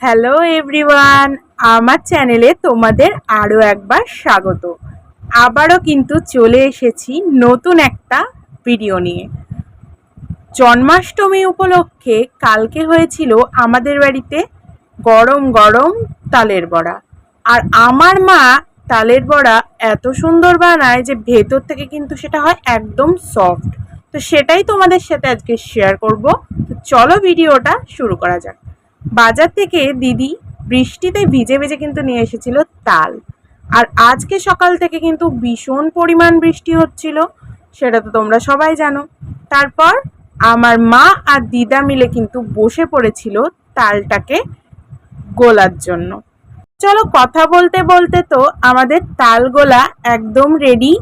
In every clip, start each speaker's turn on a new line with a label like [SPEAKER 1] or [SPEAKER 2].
[SPEAKER 1] Hello everyone আমার চ্যানেলে তোমাদের আরও একবার স্বাগত। আবারও কিন্তু চলে এসেছি নতুন একটা ভিডিও নিয়ে। জন্মাষ্টমী উপলক্ষে কালকে হয়েছিল আমাদের বাড়িতে গরম গরম তালের বড়া। আর আমার মা তালের বড়া এত সুন্দর বানায় যে ভেতর থেকে কিন্তু সেটা হয় একদম সফট তো সেটাই তোমাদের সাথে আজকে শেয়ার করব। তো চলো ভিডিওটা শুরু করা যাক। বাজার থেকে দিদি বৃষ্টিতে ভিজে ভিজে কিন্তু নিয়ে এসেছিল তাল। আর আজকে সকাল থেকে কিন্তু ভীষণ পরিমাণ বৃষ্টি হচ্ছিল, সেটা তো তোমরা সবাই জানো। তারপর আমার মা আর দিদা মিলে কিন্তু বসে পড়েছিল তালটাকে গোলার জন্য। চলো কথা বলতে বলতে তো আমাদের তাল গোলা একদম রেডি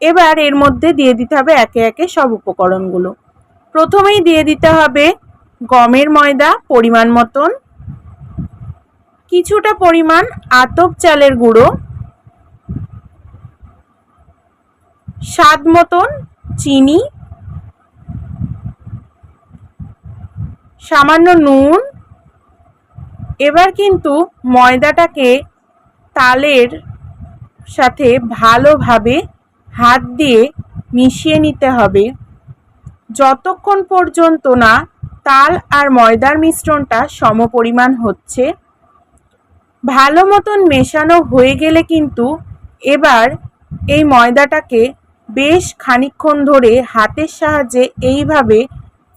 [SPEAKER 1] এবার এর মধ্যে দিয়ে দিতে হবে একে একে সব উপকরণগুলো। প্রথমেই দিয়ে দিতে হবে গমের ময়দা পরিমাণ মতন, কিছুটা পরিমাণ আতপ চালের গুঁড়ো, স্বাদ মতন চিনি, সামান্য নুন। এবার কিন্তু ময়দাটাকে তালের সাথে ভালোভাবে হাত দিয়ে মিশিয়ে নিতে হবে। যতক্ষণ পর্যন্ত না তাল আর ময়দার মিশ্রণটা সমপরিমাণ হচ্ছে। ভালো মতন মেশানো হয়ে গেলে কিন্তু এবার এই ময়দাটাকে বেশ খানিক্ষণ ধরে হাতের সাহায্যে এইভাবে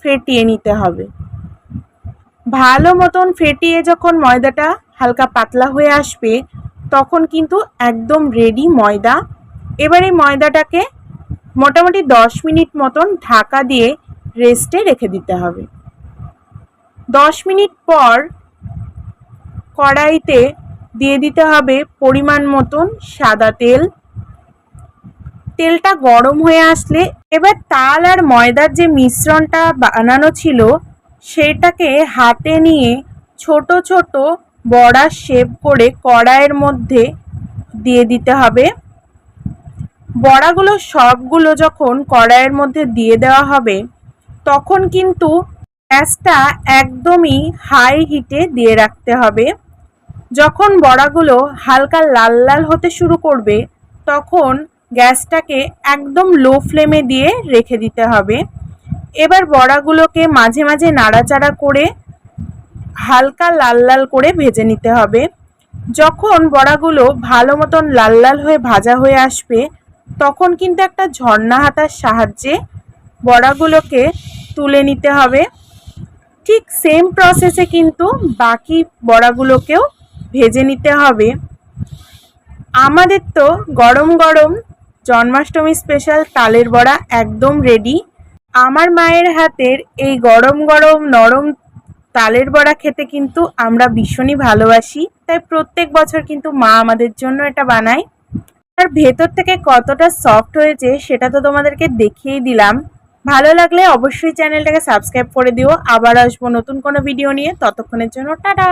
[SPEAKER 1] ফেটিয়ে নিতে হবে। ভালো মতন ফেটিয়ে যখন ময়দাটা হালকা পাতলা হয়ে আসবে, তখন কিন্তু একদম রেডি ময়দা। এবার এই ময়দাটাকে মোটামুটি দশ মিনিট মতন ঢাকা দিয়ে রেস্টে রেখে দিতে হবে। দশ মিনিট পর কড়াইতে দিয়ে দিতে হবে পরিমাণ মতন সাদা তেল। তেলটা গরম হয়ে আসলে এবার তাল আর ময়দার যে মিশ্রণটা বানানো ছিল, সেটাকে হাতে নিয়ে ছোট ছোট বড়া শেপ করে কড়াইয়ের মধ্যে দিয়ে দিতে হবে। বড়াগুলো সবগুলো যখন কড়াইয়ের মধ্যে দিয়ে দেওয়া হবে, তখন কিন্তু গ্যাসটা একদমই হাই হিটে দিয়ে রাখতে হবে। যখন বড়াগুলো হালকা লাল লাল হতে শুরু করবে, তখন গ্যাসটাকে একদম লো ফ্লেমে দিয়ে রেখে দিতে হবে। এবার বড়াগুলোকে মাঝে মাঝে নাড়াচাড়া করে হালকা লাল লাল করে ভেজে নিতে হবে। যখন বড়াগুলো ভালো মতন লাল লাল হয়ে ভাজা হয়ে আসবে, তখন কিন্তু একটা ঝর্ণা হাতার সাহায্যে বড়াগুলোকে তুলে নিতে হবে। ঠিক সেম প্রসেসে কিন্তু বাকি বড়াগুলোকেও ভেজে নিতে হবে। আমাদের তো গরম গরম জন্মাষ্টমী স্পেশাল তালের বড়া একদম রেডি আমার মায়ের হাতের এই গরম গরম নরম তালের বড়া খেতে কিন্তু আমরা ভীষণই ভালোবাসি। তাই প্রত্যেক বছর কিন্তু মা আমাদের জন্য এটা বানায়। আর ভেতর থেকে কতটা সফট হয়েছে সেটা তো তোমাদেরকে দেখিয়েই দিলাম। ভালো লাগলে অবশ্যই চ্যানেলটাকে সাবস্ক্রাইব করে দিও। আবার আসব নতুন কোনো ভিডিও নিয়ে। ততক্ষণের জন্য টাটা!